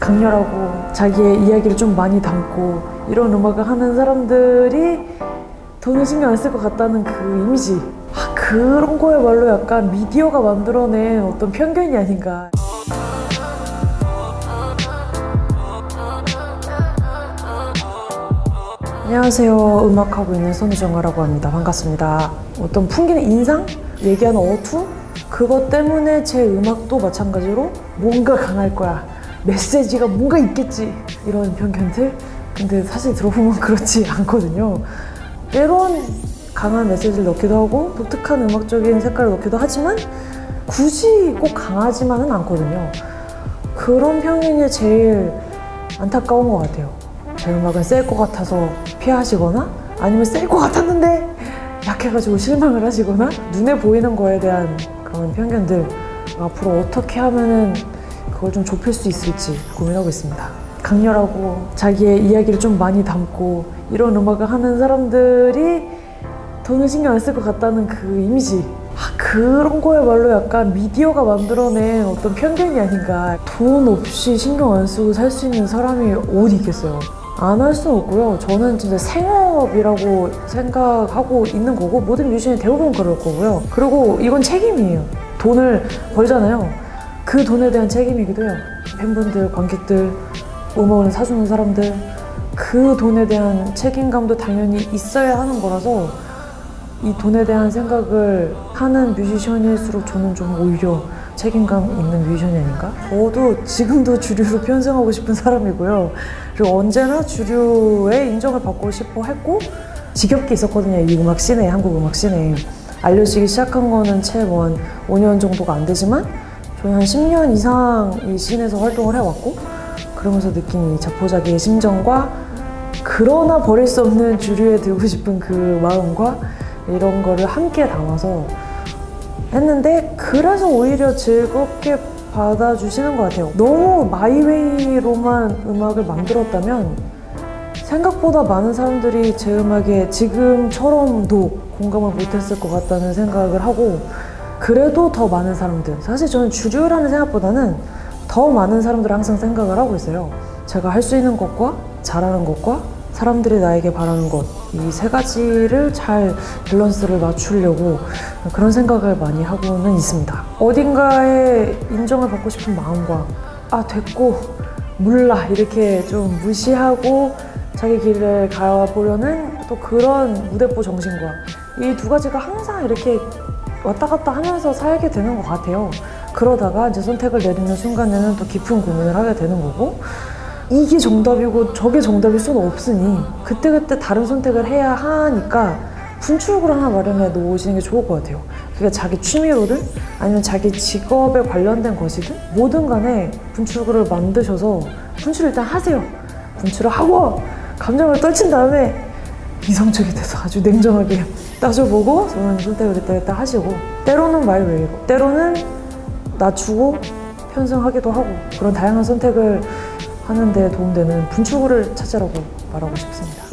강렬하고 자기의 이야기를 좀 많이 담고 이런 음악을 하는 사람들이 돈을 신경 안 쓸 것 같다는 그 이미지. 아, 그런 거야말로 약간 미디어가 만들어낸 어떤 편견이 아닌가. 안녕하세요. 음악하고 있는 손희정아라고 합니다. 반갑습니다. 어떤 풍기는 인상? 얘기하는 어투? 그것 때문에 제 음악도 마찬가지로 뭔가 강할 거야 메시지가 뭔가 있겠지. 이런 편견들. 근데 사실 들어보면 그렇지 않거든요. 때론 강한 메시지를 넣기도 하고 독특한 음악적인 색깔을 넣기도 하지만 굳이 꼭 강하지만은 않거든요. 그런 편견이 제일 안타까운 것 같아요. 제 음악은 셀 것 같아서 피하시거나 아니면 셀 것 같았는데 약해가지고 실망을 하시거나 눈에 보이는 거에 대한 그런 편견들 앞으로 어떻게 하면은 그걸 좀 좁힐 수 있을지 고민하고 있습니다. 강렬하고 자기의 이야기를 좀 많이 담고 이런 음악을 하는 사람들이 돈을 신경 안 쓸 것 같다는 그 이미지. 아, 그런 거야말로 약간 미디어가 만들어낸 어떤 편견이 아닌가. 돈 없이 신경 안 쓰고 살 수 있는 사람이 어디 있겠어요? 안 할 수는 없고요. 저는 진짜 생업이라고 생각하고 있는 거고 모든 뮤지션이 대부분 그럴 거고요. 그리고 이건 책임이에요. 돈을 벌잖아요 그 돈에 대한 책임이기도 해요 팬분들, 관객들, 음원을 사주는 사람들 그 돈에 대한 책임감도 당연히 있어야 하는 거라서 이 돈에 대한 생각을 하는 뮤지션일수록 저는 좀 오히려 책임감 있는 뮤지션이 아닌가? 저도 지금도 주류로 편승하고 싶은 사람이고요. 그리고 언제나 주류의 인정을 받고 싶어 했고 지겹게 있었거든요. 이 음악 씬에, 한국 음악 씬에. 알려지기 시작한 거는 채한 5년 정도가 안 되지만 저희 한 10년 이상 이 씬에서 활동을 해왔고 그러면서 느낀 이 자포자기의 심정과 그러나 버릴 수 없는 주류에 들고 싶은 그 마음과 이런 거를 함께 담아서 했는데 그래서 오히려 즐겁게 받아주시는 것 같아요. 너무 마이웨이로만 음악을 만들었다면 생각보다 많은 사람들이 제 음악에 지금처럼도 공감을 못했을 것 같다는 생각을 하고 그래도 더 많은 사람들 사실 저는 주류라는 생각보다는 더 많은 사람들을 항상 생각을 하고 있어요. 제가 할 수 있는 것과 잘하는 것과 사람들이 나에게 바라는 것 이 세 가지를 잘 밸런스를 맞추려고 그런 생각을 많이 하고는 있습니다. 어딘가에 인정을 받고 싶은 마음과 아 됐고 몰라 이렇게 좀 무시하고 자기 길을 가보려는 또 그런 무대포 정신과 이 두 가지가 항상 이렇게 왔다 갔다 하면서 살게 되는 것 같아요. 그러다가 이제 선택을 내리는 순간에는 또 깊은 고민을 하게 되는 거고 이게 정답이고 저게 정답일 수는 없으니 그때그때 다른 선택을 해야 하니까 분출구를 하나 마련해 놓으시는 게 좋을 것 같아요. 그게 자기 취미로든 아니면 자기 직업에 관련된 것이든 뭐든 간에 분출구를 만드셔서 분출을 일단 하세요. 분출을 하고 감정을 떨친 다음에 이성적이 돼서 아주 냉정하게 따져보고 저는 선택을 했다 했다 하시고 때로는 마이웨이로 때로는 낮추고 편승하기도 하고 그런 다양한 선택을 하는 데 도움되는 분출구를 찾으라고 말하고 싶습니다.